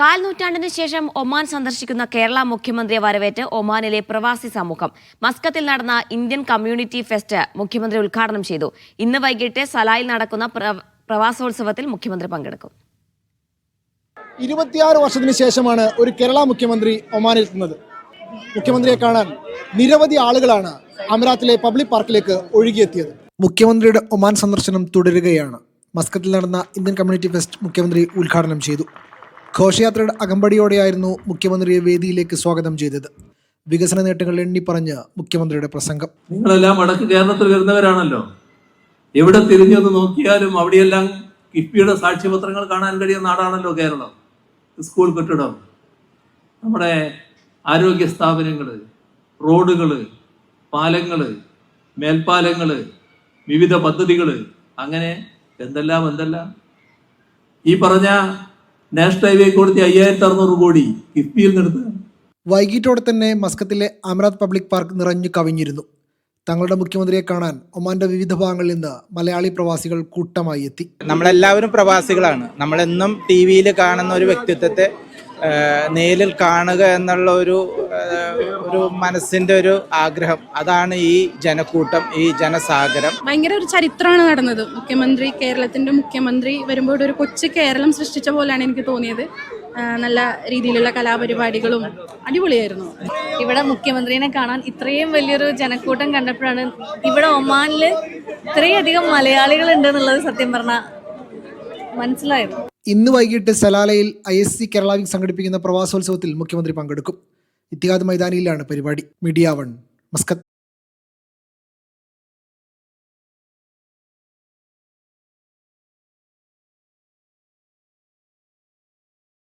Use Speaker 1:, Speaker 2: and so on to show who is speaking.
Speaker 1: കാൽ നൂറ്റാണ്ടിന് ശേഷം ഒമാൻ സന്ദർശിക്കുന്ന കേരള മുഖ്യമന്ത്രിയെ വരവേറ്റ് ഒമാനിലെ പ്രവാസി സമൂഹം. മസ്കത്തിൽ നടന്ന ഇന്ത്യൻ കമ്മ്യൂണിറ്റി ഫെസ്റ്റ് മുഖ്യമന്ത്രി ഉദ്ഘാടനം ചെയ്തു. ഇന്ന് വൈകിട്ട് സലായിൽ നടക്കുന്ന പ്ര- പ്രവാസോത്സവത്തിൽ മുഖ്യമന്ത്രി പങ്കെടുക്കും.
Speaker 2: ഇരുപത്തിയാറ് വർഷത്തിന് ശേഷമാണ് ഒരു കേരള മുഖ്യമന്ത്രി ഒമാനിൽ എത്തുന്നത് മുഖ്യമന്ത്രിയെ കാണാൻ നിരവധി ആളുകളാണ് അമരാത്തിലെ പബ്ലിക് പാർക്കിലേക്ക് ഒഴുകിയെത്തിയത്. മുഖ്യമന്ത്രിയുടെ ഒമാൻ സന്ദർശനം തുടരുകയാണ്. മസ്കത്തിൽ നടന്ന ഇന്ത്യൻ കമ്മ്യൂണിറ്റി ഫെസ്റ്റ് മുഖ്യമന്ത്രി ഉദ്ഘാടനം ചെയ്തു. ഘോഷയാത്രയുടെ അകമ്പടിയോടെയായിരുന്നു മുഖ്യമന്ത്രിയെ വേദിയിലേക്ക് സ്വാഗതം ചെയ്തത്. വികസന നേട്ടങ്ങൾ എണ്ണിപ്പറഞ്ഞ് മുഖ്യമന്ത്രിയുടെ പ്രസംഗം.
Speaker 3: നിങ്ങളെല്ലാം വടക്ക് കേരളത്തിൽ വരുന്നവരാണല്ലോ. എവിടെ തിരിഞ്ഞൊന്ന് നോക്കിയാലും അവിടെയെല്ലാം കിഫ്ബിയുടെ സാക്ഷ്യപത്രങ്ങൾ കാണാൻ കഴിയുന്ന നാടാണല്ലോ കേരളം. സ്കൂൾ കെട്ടിടം നമ്മുടെ ആരോഗ്യ സ്ഥാപനങ്ങൾ റോഡുകൾ പാലങ്ങൾ മേൽപ്പാലങ്ങൾ വിവിധ പദ്ധതികൾ അങ്ങനെ എന്തെല്ലാം എന്തെല്ലാം. ഈ പറഞ്ഞ നാഷണൽ ഹൈവേ കൊടുത്തി അയ്യായിരത്തി അറുന്നൂറ് കോടി കിഫ്ബിയിൽ നിന്നെടുത്ത്
Speaker 2: വൈകിട്ടോടെ തന്നെ മസ്കത്തിലെ അമരാത് പബ്ലിക് പാർക്ക് നിറഞ്ഞു കവിഞ്ഞിരുന്നു. തങ്ങളുടെ മുഖ്യമന്ത്രിയെ കാണാൻ ഒമാന്റെ വിവിധ ഭാഗങ്ങളിൽ നിന്ന് മലയാളി പ്രവാസികൾ കൂട്ടമായി എത്തി.
Speaker 4: നമ്മളെല്ലാവരും പ്രവാസികളാണ്. നമ്മളെന്നും ടി വിയിൽ കാണുന്ന ഒരു വ്യക്തിത്വത്തെ നേരിൽ കാണുക എന്നുള്ള ഒരു ഒരു മനസ്സിന്റെ ഒരു ആഗ്രഹം. അതാണ് ഈ ജനക്കൂട്ടം ഈ ജനസാഗരം.
Speaker 5: ഭയങ്കര ഒരു ചരിത്രമാണ് നടന്നത്. മുഖ്യമന്ത്രി കേരളത്തിന്റെ മുഖ്യമന്ത്രി വരുമ്പോൾ ഒരു കൊച്ചു കേരളം സൃഷ്ടിച്ച പോലെയാണ് എനിക്ക് തോന്നിയത്. നല്ല രീതിയിലുള്ള കലാപരിപാടികളും അടിപൊളിയായിരുന്നു.
Speaker 6: ഇവിടെ മുഖ്യമന്ത്രിനെ കാണാൻ ഇത്രയും വലിയൊരു ജനക്കൂട്ടം കണ്ടപ്പോഴാണ് ഇവിടെ ഒമാനിൽ ഇത്രയധികം മലയാളികൾ ഉണ്ട് എന്നുള്ളത് സത്യം പറഞ്ഞാൽ മനസ്സിലായത്
Speaker 2: ഇന്ന് വൈകിട്ട് സലാലയിൽ I S C Kerala wing സംഘടിപ്പിക്കുന്ന പ്രവാസോത്സവത്തിൽ മുഖ്യമന്ത്രി പങ്കെടുക്കും. ഇത്തിഹാദ് മൈതാനിയിലാണ് പരിപാടി. Media one Muscat.